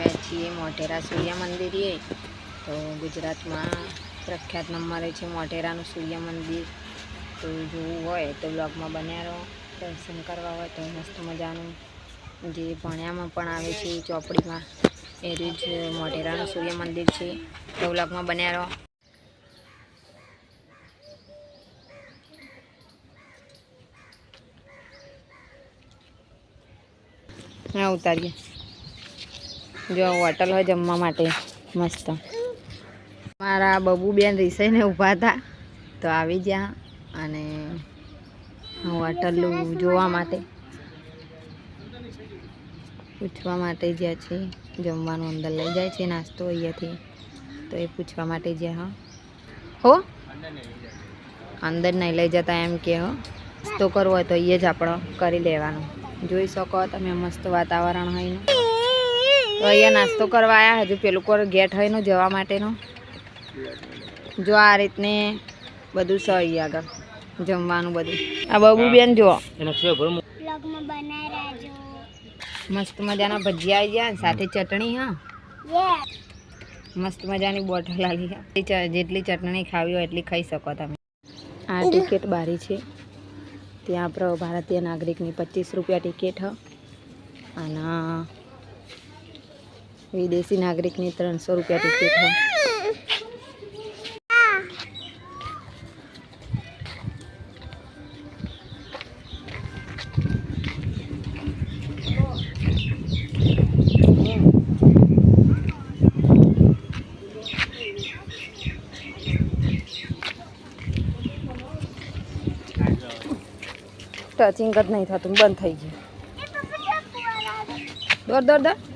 આવ્યા છીએ મોટેરા સૂર્ય મંદિરે તો ગુજરાતમાં પ્રખ્યાત નંબરે છે મોટેરાનું સૂર્ય મંદિર. તો જોવું હોય તો બ્લોગમાં બન્યા રહો, દર્શન કરવા હોય તો મસ્ત મજાનું જે ભણ્યામાં પણ આવે છે ચોપડીમાં, એ જ મોટેરાનું સૂર્ય મંદિર છે. તો બ્લોગમાં બન્યા રહો. હા, ઉતારીએ. જો હોટલ હોય જમવા માટે. મસ્ત. મારા બબુબેન રીસાઈને ઊભા હતા. તો આવી ગયા અને હોટલ જોવા માટે. પૂછવા માટે જ્યાં છે, જમવાનું અંદર લઈ જાય છે, નાસ્તો અહીંયાથી. તો એ પૂછવા માટે જ્યાં, હા. હો? અંદર નહીં લઈ જતા એમ કે, હો. નાસ્તો કરવો હોય તો અહીંયા જ આપણો કરી લેવાનો. જોઈ શકો તમે મસ્ત વાતાવરણ હોયનું તો અહીંયા નાસ્તો કરવા આવ્યા હજુ પેલું કોઈ ગેટ હોય નો જવા માટેનો. જો આ રીતને બધું છે અહીંયા આગળ જમવાનું બધું. આ બબુ બેન જુઓ બ્લોગમાં મસ્ત મજાના ભજીયા આવી ગયા સાથે ચટણી હા? મસ્ત મજાની બોટલ આવી છે. જેટલી ચટણી ખાવી હોય એટલી ખાઈ શકો તમે. આ ટિકિટ બારી છે. ત્યાં આપણે ભારતીય નાગરિકની પચીસ રૂપિયા ટિકિટ હ. અને વિદેશી નાગરિકની ત્રણસો રૂપિયા ટિકિટ ટચિંગ જ નહીં થતું બંધ થઈ ગયું. દોર દોર દોર.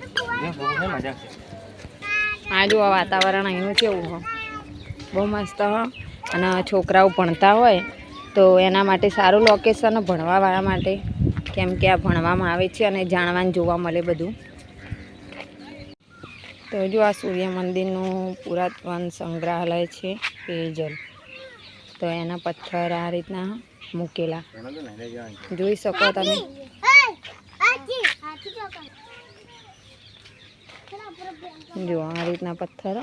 આ જો વાતાવરણ અહીંનું કેવું હોય બહુ મસ્ત હો. અને છોકરાઓ ભણતા હોય તો એના માટે સારું લોકેશન ભણવાવાળા માટે. કેમ કે આ ભણવામાં આવે છે અને જાણવાનું જોવા મળે બધું. તો જો આ સૂર્ય મંદિરનું પુરાતન સંગ્રહાલય છે, પેયજલ. તો એના પથ્થર આ રીતના મૂકેલા. જોઈ શકો તમે હાથી હાથી ચોકન ચલો આપણે બેન જો આ રીતના પથ્થર.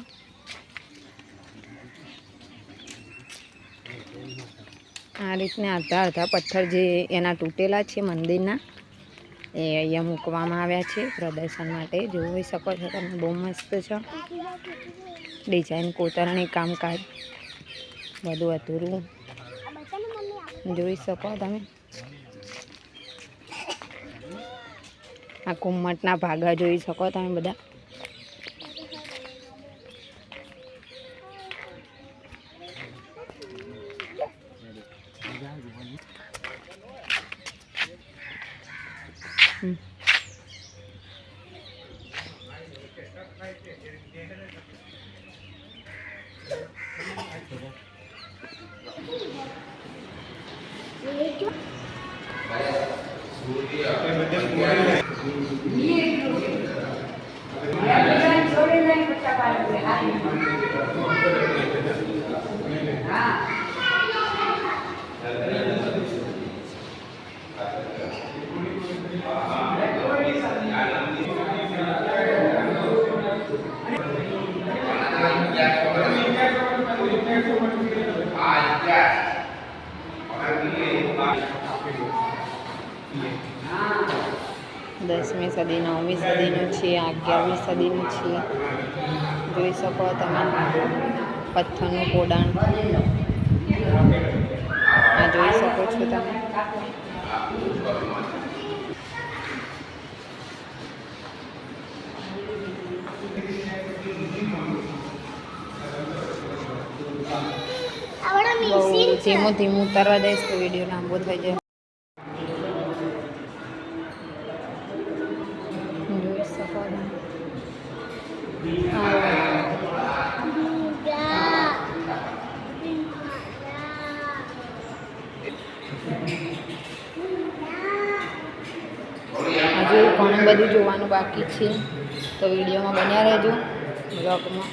આ રીતના અડધા અડધા પથ્થર જે એના તૂટેલા છે મંદિરના, એ અહીંયા મૂકવામાં આવ્યા છે પ્રદર્શન માટે. જોઈ શકો છો તમે, બહુ મસ્ત છે. ડિઝાઇન કોતરણી કામકાજ, બધું અધૂરું. જોઈ શકો તમે. આ કુમ્મટના ભાગા જોઈ શકો તમે બધા. હમ. દસમી સદી નવમી સદીનું છે અગિયારમી સદીનું છે જોઈ શકો તમે પથ્થરનું કોડાણ. આ જોઈ શકો છો તમે. બહુ ધીમું ધીમું ઉતારવા દઈશ તો વીડિયો લાંબો થઈ જાય જોઈ શકો તમે આ ભૂંગા. હજુ ઘણું બધું જોવાનું બાકી છે. તો વિડીયોમાં બન્યા રહેજો બ્લોગમાં.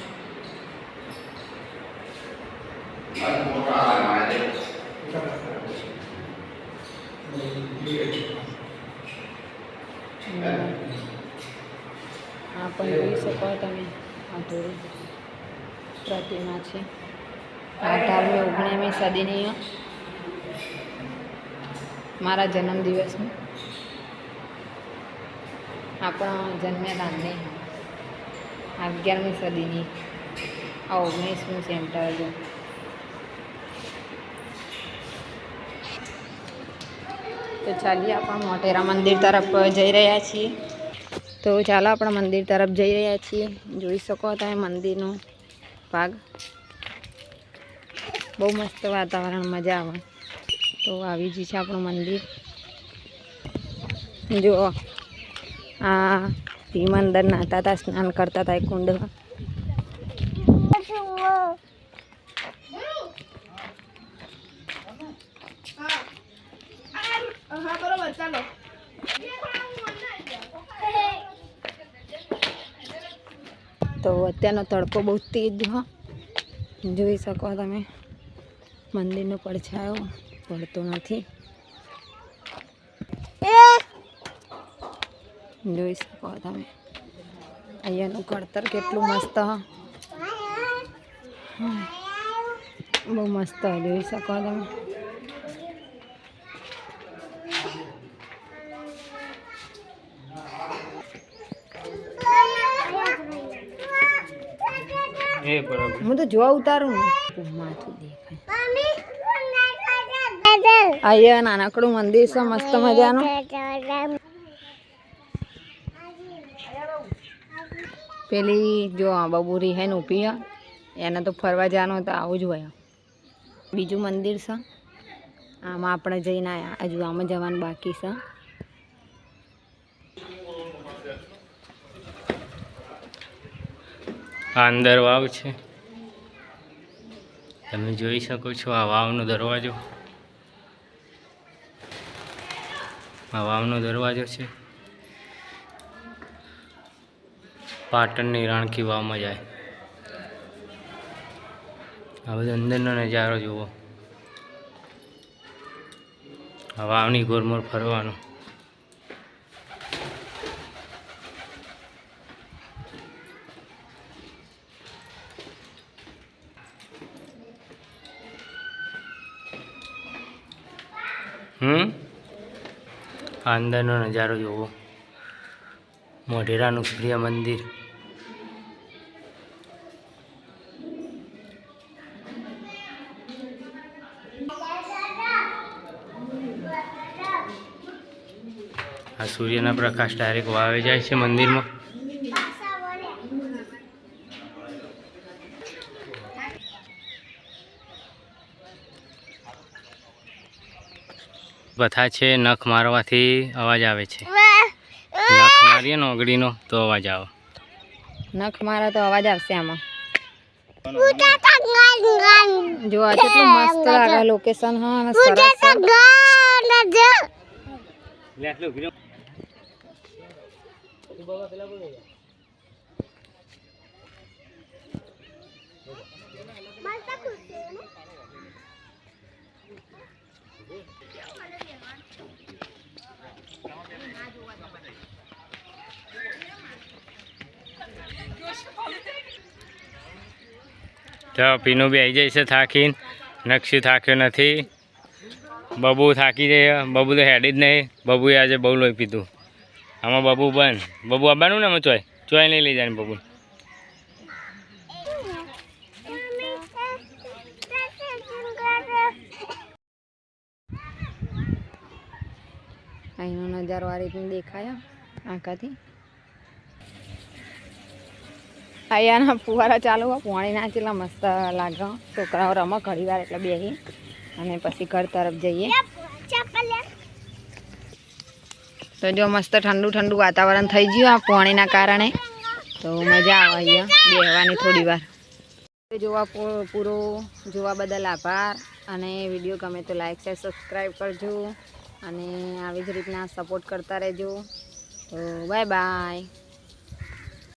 આ પણ જોઈ શકો તમે. આ થોડી પ્રતિમા છે. અઢારમી ઓગણીસમી સદીની મારા જન્મદિવસની. આપણા જન્મ્યા અગિયારમી સદીની. આ ઓગણીસમી સેન્ટર તો ચાલીએ આપણા મોટેરા મંદિર તરફ જઈ રહ્યા છીએ. તો ચાલો આપણા મંદિર તરફ જઈ રહ્યા છીએ. જોઈ શકો તમે મંદિરનો ભાગ. બહુ મસ્ત વાતાવરણ, મજા આવે. તો આવી જ છે આપણું મંદિર. જો આ ભીમ અંદર નાહતા હતા સ્નાન કરતા હતા એ કુંડમાં. તો અત્યારનો તડકો બહુ તેજ હો. જોઈ શકો તમે, મંદિરનો પડછાયો પડતો નથી. જોઈ શકો તમે. અહીંયાનું ઘડતર કેટલું મસ્ત હ. બહુ મસ્ત જોઈ શકો તમે. હું તો જોવા ઉતારું ને. માથું દેખાય. અહીંયા નાનકડું મંદિર છે મસ્ત મજાનું. પેલી જો બબુરી હે ઊભી હે, એને તો ફરવા જવાનું તો આવું જ હોય. બીજું મંદિર છે. આમાં આપણે જઈને આવ્યા હજુ આમાં જવાનું બાકી છે. અંદર વાવ છે. તમે જોઈ શકો છો આ વાવનો દરવાજો. આ વાવનો દરવાજો છે. પાટણની રાણકી વાવમાં જાય. આ બધો અંદરનો નજારો જુઓ. વાવની ગોરમોર ફરવાનું. હમ? અંદરનો નજારો જુઓ. મોઢેરાનું સૂર્ય મંદિર આ સૂર્યના પ્રકાશ ડાયરેક્ટ વાવે જાય છે મંદિરમાં. બધા છે નખ મારવાથી અવાજ આવે છે. નખ મારીએ ને ઓગળીનો તો અવાજ આવે. નખ મારા તો અવાજ આવશે આમાં. જો આ કેટલું મસ્ત લાગે લોકેશન હા અને સરસ છે. તો પીનું બી આવી જાય છે થાકીને. નક્ષી થાક્યો નથી. બબુ થાકી જાય બબુ તો હેડી જ નહીં. બબુએ આજે બહુ લોહી પીધું. આમાં બબુ બન બબુ આવવાનું ને અમે ચોય? ચોય નહીં લઈ જાય બબુ. અહીંનો નજારો આ રીતનું દેખાય આંખાથી. અહીંયાના ફુવારા ચાલુ પાણી નાચેલા મસ્ત લાગે. છોકરાઓ રમો ઘડી વાર એટલે બેસી અને પછી ઘર તરફ જઈએ. તો જો મસ્ત ઠંડુ ઠંડુ વાતાવરણ થઈ ગયું આ પાણીના કારણે. તો મજા આવે અહીંયા બેહવાની થોડી વાર. જોવા પૂરો જોવા બદલ આભાર. અને વીડિયો ગમે તો લાઈક, શેર, સબસ્ક્રાઈબ કરજો. અને આવી જ રીતના સપોર્ટ કરતા રહેજો. તો બાય બાય.